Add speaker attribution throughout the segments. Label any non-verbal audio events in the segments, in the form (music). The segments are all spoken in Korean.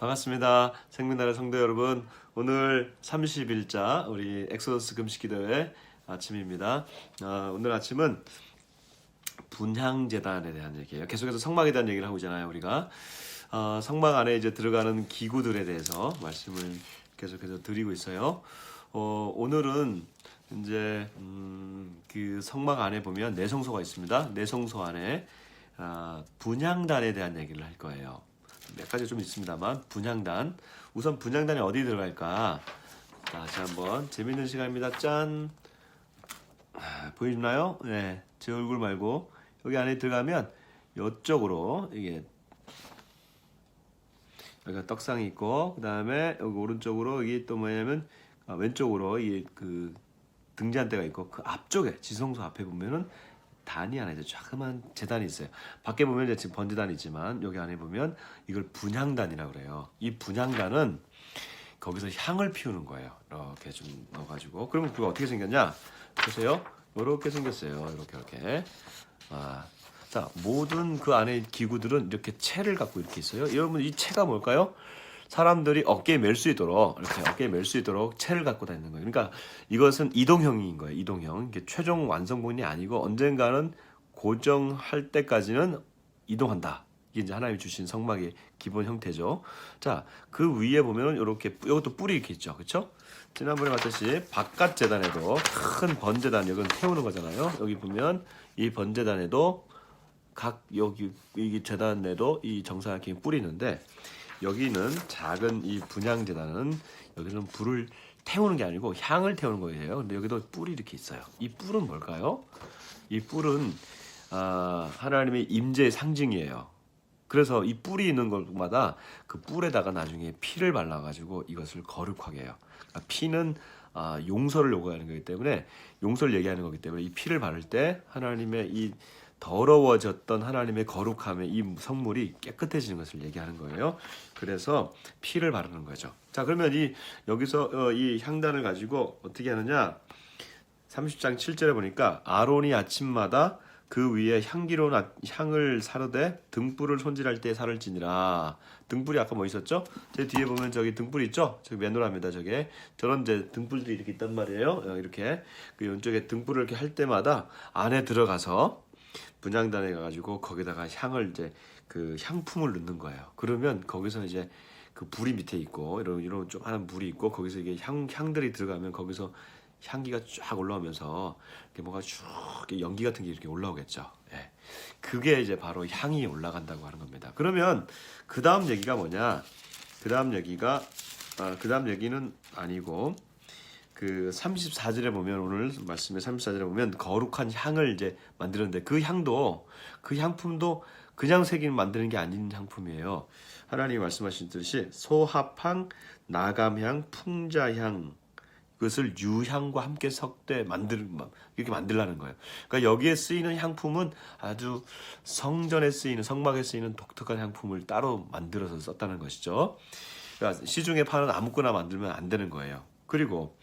Speaker 1: 반갑습니다. 생명나라 성도 여러분. 오늘 30일자 우리 엑소더스 금식기도회 아침입니다. 아, 오늘 아침은 분향재단에 대한 얘기예요. 계속해서 성막에 대한 얘기를 하고 있잖아요, 우리가. 아, 성막 안에 이제 들어가는 기구들에 대해서 말씀을 계속해서 드리고 있어요. 어, 오늘은 이제 음, 그 성막 안에 보면 내성소가 있습니다. 내성소 안에 아, 분향단에 대한 얘기를 할 거예요. 몇 가지 좀 있습니다만 분향단 우선 분향단이 어디 들어갈까? 자, 다시 한번 재밌는 시간입니다. 짠 아, 보이나요? 네, 제 얼굴 말고 여기 안에 들어가면 이쪽으로 이게 여기가 떡상이 있고 그 다음에 여기 오른쪽으로 이게 또 뭐냐면 아, 왼쪽으로 이게 그 등잔대가 있고 그 앞쪽에 지성소 앞에 보면은 단이 하나 있어요. 조그만 재단이 있어요. 밖에 보면 이제 지금 번제단이 있지만 여기 안에 보면 이걸 분향단이라고 그래요. 이 분향단은 거기서 향을 피우는 거예요. 이렇게 좀 넣어가지고 그러면 그거 어떻게 생겼냐? 보세요. 이렇게 생겼어요. 이렇게 이렇게. 아, 자 모든 그 안에 기구들은 이렇게 채를 갖고 이렇게 있어요. 여러분 이 채가 뭘까요? 사람들이 어깨에 멜 수 있도록 이렇게 어깨에 멜 수 있도록 채를 갖고 다니는 거예요. 그러니까 이것은 이동형인 거예요. 이동형. 이게 최종 완성본이 아니고 언젠가는 고정할 때까지는 이동한다. 이게 이제 하나님이 주신 성막의 기본 형태죠. 자, 그 위에 보면은 이렇게 이것도 뿔이 이렇게 있죠. 그렇죠? 지난번에 봤듯이 바깥 재단에도 큰 번재단 여기는 태우는 거잖아요. 여기 보면 이 번재단에도 각 여기 이 재단에도 이 정사각형 뿔이 있는데 여기는 작은 이 분향 재단은 여기는 불을 태우는 게 아니고 향을 태우는 거예요. 근데 여기도 뿔이 이렇게 있어요. 이 뿔은 뭘까요? 이 뿔은 아, 하나님의 임재의 상징이에요. 그래서 이 뿔이 있는 곳마다 그 뿔에다가 나중에 피를 발라가지고 이것을 거룩하게 해요. 그러니까 피는 아, 용서를 요구하는 거기 때문에 용서를 얘기하는 거기 때문에 이 피를 바를 때 하나님의 이 더러워졌던 하나님의 거룩함의 이 성물이 깨끗해지는 것을 얘기하는 거예요. 그래서 피를 바르는 거죠. 자, 그러면 이 여기서 어, 이 향단을 가지고 어떻게 하느냐? 30장 7절에 보니까 아론이 아침마다 그 위에 향기로운 아- 향을 사르되 등불을 손질할 때 살을 지니라. 등불이 아까 뭐 있었죠? 제 뒤에 보면 저기 등불 있죠? 저기 맨노랍니다. 저게 저런 이제 등불들이 이렇게 있단 말이에요. 어, 이렇게 그 왼쪽에 등불을 이렇게 할 때마다 안에 들어가서 분향단에 가가지고 거기다가 향을 이제 그 향품을 넣는 거예요. 그러면 거기서 이제 그 불이 밑에 있고 이런 이런 좀 하는 불이 있고 거기서 이게 향 향들이 들어가면 거기서 향기가 쫙 올라오면서 이렇게 뭐가 쭉 연기 같은 게 이렇게 올라오겠죠. 예. 그게 이제 바로 향이 올라간다고 하는 겁니다. 그러면 그 다음 얘기가 뭐냐? 그 다음 얘기가 아, 그 다음 얘기는 아니고 그 34절에 보면 오늘 말씀의 34절에 보면 거룩한 향을 이제 만드는데 그 향도 그 향품도 그냥 새긴 만드는 게 아닌 향품이에요. 하나님이 말씀하신 듯이 소합향, 나감향, 풍자향 그것을 유향과 함께 섞되 만들 이렇게 만들라는 거예요. 그러니까 여기에 쓰이는 향품은 아주 성전에 쓰이는 성막에 쓰이는 독특한 향품을 따로 만들어서 썼다는 것이죠. 그러니까 시중에 파는 아무거나 만들면 안 되는 거예요. 그리고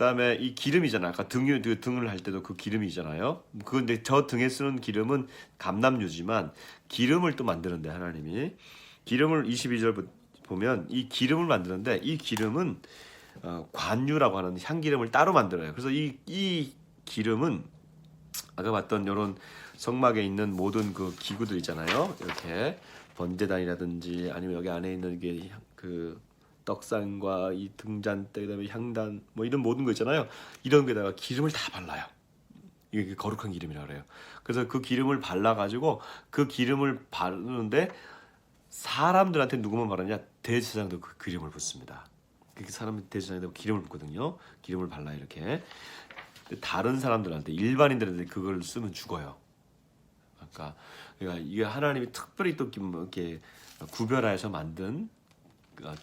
Speaker 1: 그다음에 이 기름이잖아. 아까 등, 그 등을 할 때도 그 기름이잖아요. 그런데 저 등에 쓰는 기름은 감남유지만 기름을 또 만드는데 하나님이 기름을 22절 보면 이 기름을 만드는데 이 기름은 어, 관유라고 하는 향기름을 따로 만들어요. 그래서 이, 이 기름은 아까 봤던 이런 성막에 있는 모든 그 기구들 있잖아요. 이렇게 번제단이라든지 아니면 여기 안에 있는 게그 떡상과 이 등잔대 그다음에 향단 뭐 이런 모든 거 있잖아요. 이런 게다가 기름을 다 발라요. 이게 거룩한 기름이라 그래요. 그래서 그 기름을 발라 가지고 그 기름을 바르는데 사람들한테 누구만 바르냐 대제사장도 그 기름을 붓습니다. 그렇게 사람 대제사장도 기름을 붓거든요. 기름을 발라 이렇게 다른 사람들한테 일반인들한테 그걸 쓰면 죽어요. 그러니까, 그러니까 이게 하나님이 특별히 또 이렇게 구별하여서 만든 어,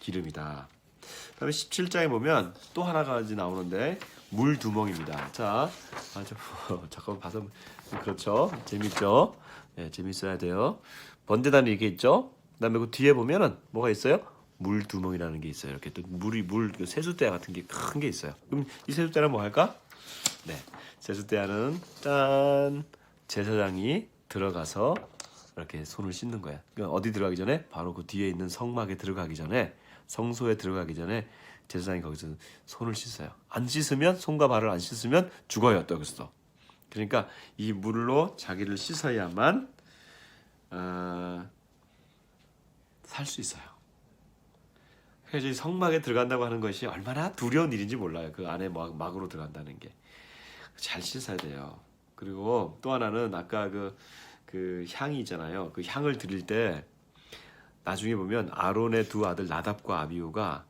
Speaker 1: 기름이다. 그다음에 17장에 보면 또 하나 가지 나오는데 물 두멍입니다. 자, 아, 저, (laughs) 잠깐 봐서 그렇죠. 재밌죠? 네, 재밌어야 돼요. 번데단이 이게 있죠. 그다음에 그 뒤에 보면은 뭐가 있어요? 물 두멍이라는 게 있어요. 이렇게 또 물이 물그 세숫대 같은 게큰게 있어요. 그럼 이 세숫대는 뭐 할까? 네, 세숫대는 짠 제사장이 들어가서 이렇게 손을 씻는 거야. 그러니까 어디 들어가기 전에 바로 그 뒤에 있는 성막에 들어가기 전에 성소에 들어가기 전에 제사장이 거기서 손을 씻어요. 안 씻으면 손과 발을 안 씻으면 죽어요. 또 여기서. 그러니까 이 물로 자기를 씻어야만 어, 살수 있어요. 그래서 이 성막에 들어간다고 하는 것이 얼마나 두려운 일인지 몰라요. 그 안에 막, 막으로 들어간다는 게. 잘 씻어야 돼요. 그리고 또 하나는 아까 그, 그 향이 있잖아요. 그 향을 드릴 때 나중에 보면 아론의 두 아들 나답과 아비우가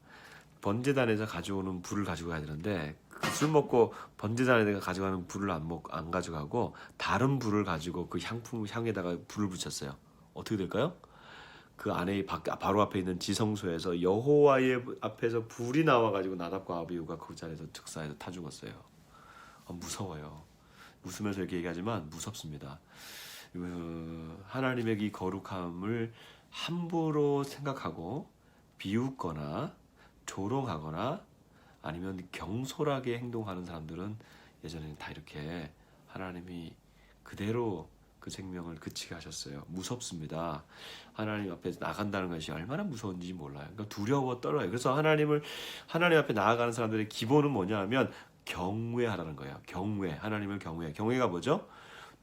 Speaker 1: 번제단에서 가져오는 불을 가지고 가야 되는데 그 술 먹고 번제단에서 가져가는 불을 안 먹, 안 가져가고 다른 불을 가지고 그 향품 향에다가 불을 붙였어요. 어떻게 될까요? 그 안에 바, 바로 앞에 있는 지성소에서 여호와의 앞에서 불이 나와가지고 나답과 아비우가 그 자리에서 즉사해서 타 죽었어요. 어, 무서워요. 웃으면서 이렇게 얘기하지만 무섭습니다. 그 하나님의 이 거룩함을 함부로 생각하고 비웃거나 조롱하거나 아니면 경솔하게 행동하는 사람들은 예전에는 다 이렇게 하나님이 그대로 그 생명을 그치게 하셨어요. 무섭습니다. 하나님 앞에 나간다는 것이 얼마나 무서운지 몰라요. 그러니까 두려워 떨어요. 그래서 하나님을 하나님 앞에 나아가는 사람들의 기본은 뭐냐하면 경외하라는 거예요. 경외, 하나님을 경외. 경외가 뭐죠?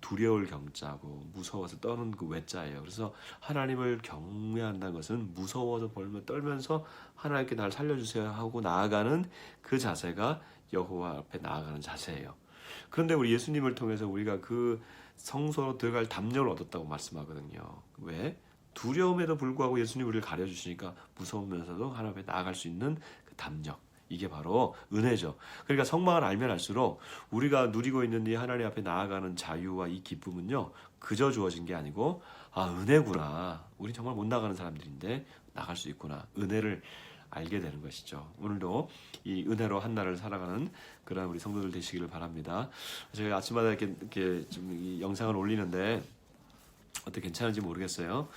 Speaker 1: 두려울 경자고 무서워서 떠는 그 외자예요. 그래서 하나님을 경외한다는 것은 무서워서 벌며 떨면서 하나님께 날 살려주세요 하고 나아가는 그 자세가 여호와 앞에 나아가는 자세예요. 그런데 우리 예수님을 통해서 우리가 그 성소로 들어갈 담력을 얻었다고 말씀하거든요. 왜? 두려움에도 불구하고 예수님 우리를 가려주시니까 무서우면서도 하나님 앞에 나아갈 수 있는 그 담력. 이게 바로 은혜죠. 그러니까 성막을 알면 알수록 우리가 누리고 있는 이 하나님 앞에 나아가는 자유와 이 기쁨은요, 그저 주어진 게 아니고, 아, 은혜구나. 우리 정말 못 나가는 사람들인데, 나갈 수 있구나. 은혜를 알게 되는 것이죠. 오늘도 이 은혜로 한 날을 살아가는 그런 우리 성도들 되시기를 바랍니다. 제가 아침마다 이렇게, 이렇게 좀이 영상을 올리는데, 어떻게 괜찮은지 모르겠어요.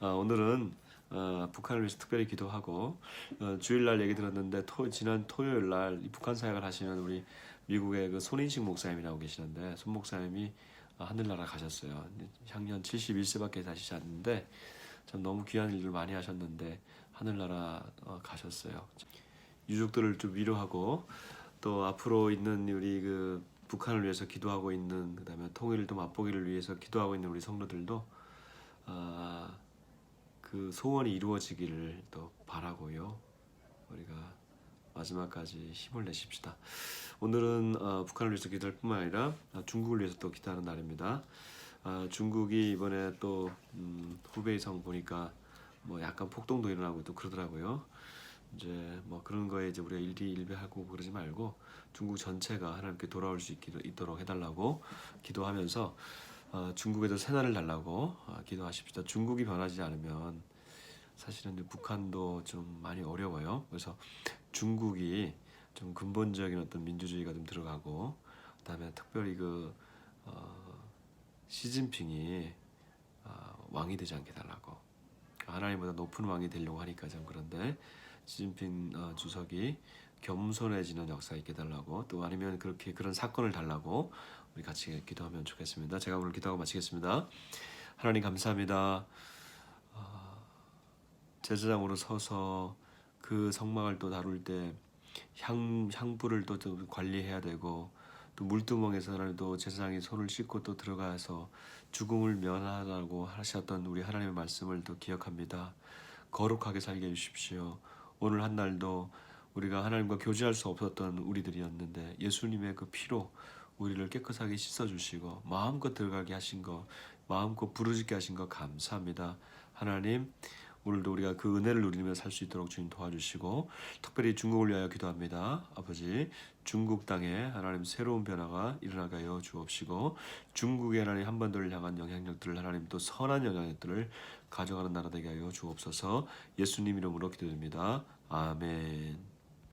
Speaker 1: 어, 오늘은 어, 북한을 위해서 특별히 기도하고 어, 주일날 얘기 들었는데 토, 지난 토요일날 이 북한 사역을 하시는 우리 미국의 그 손인식 목사님이라고 계시는데 손 목사님이 어, 하늘나라 가셨어요. 향년 71세밖에 사시지 않는데 참 너무 귀한 일을 많이 하셨는데 하늘나라 어, 가셨어요. 유족들을 좀 위로하고 또 앞으로 있는 우리 그 북한을 위해서 기도하고 있는 그다음에 통일을 또 맛보기를 위해서 기도하고 있는 우리 성도들도 아, 그 소원이 이루어지기를 또 바라고요. 우리가 마지막까지 힘을 내십시다. 오늘은 어, 북한을 위해서 기도할 뿐만 아니라 어, 중국을 위해서 또 기도하는 날입니다. 아, 중국이 이번에 또 음, 후베이성 보니까 뭐 약간 폭동도 일어나고 또 그러더라고요. 이제 뭐 그런 거에 이제 우리가 일희일비하고 그러지 말고 중국 전체가 하나님께 돌아올 수 있도록 해달라고 기도하면서 어, 중국에도 새날을 달라고 어, 기도하십시다. 중국이 변하지 않으면 사실은 북한도 좀 많이 어려워요. 그래서 중국이 좀 근본적인 어떤 민주주의가 좀 들어가고 그다음에 특별히 그 어, 시진핑이 어, 왕이 되지 않게 달라고 하나님보다 높은 왕이 되려고 하니까 좀 그런데 시진핑 어, 주석이 겸손해지는 역사 있게 달라고 또 아니면 그렇게 그런 사건을 달라고 우리 같이 기도하면 좋겠습니다. 제가 오늘 기도하고 마치겠습니다. 하나님 감사합니다. 어, 제사장으로 서서 그 성막을 또 다룰 때 향 향불을 또, 또 관리해야 되고 또 물두멍에서 하나님도 제사장이 손을 씻고 또 들어가서 죽음을 면하라고 하셨던 우리 하나님의 말씀을 또 기억합니다. 거룩하게 살게 해주십시오. 오늘 한 날도 우리가 하나님과 교제할 수 없었던 우리들이었는데 예수님의 그 피로 우리를 깨끗하게 씻어주시고 마음껏 들어가게 하신 거 마음껏 부르짖게 하신 거 감사합니다. 하나님 오늘도 우리가 그 은혜를 누리며 살 수 있도록 주님 도와주시고 특별히 중국을 위하여 기도합니다. 아버지 중국 땅에 하나님 새로운 변화가 일어나게 하여 주옵시고 중국의 하나님 한반도를 향한 영향력들을 하나님 또 선한 영향력들을 가져가는 나라 되게 하여 주옵소서 예수님 이름으로 기도드립니다. 아멘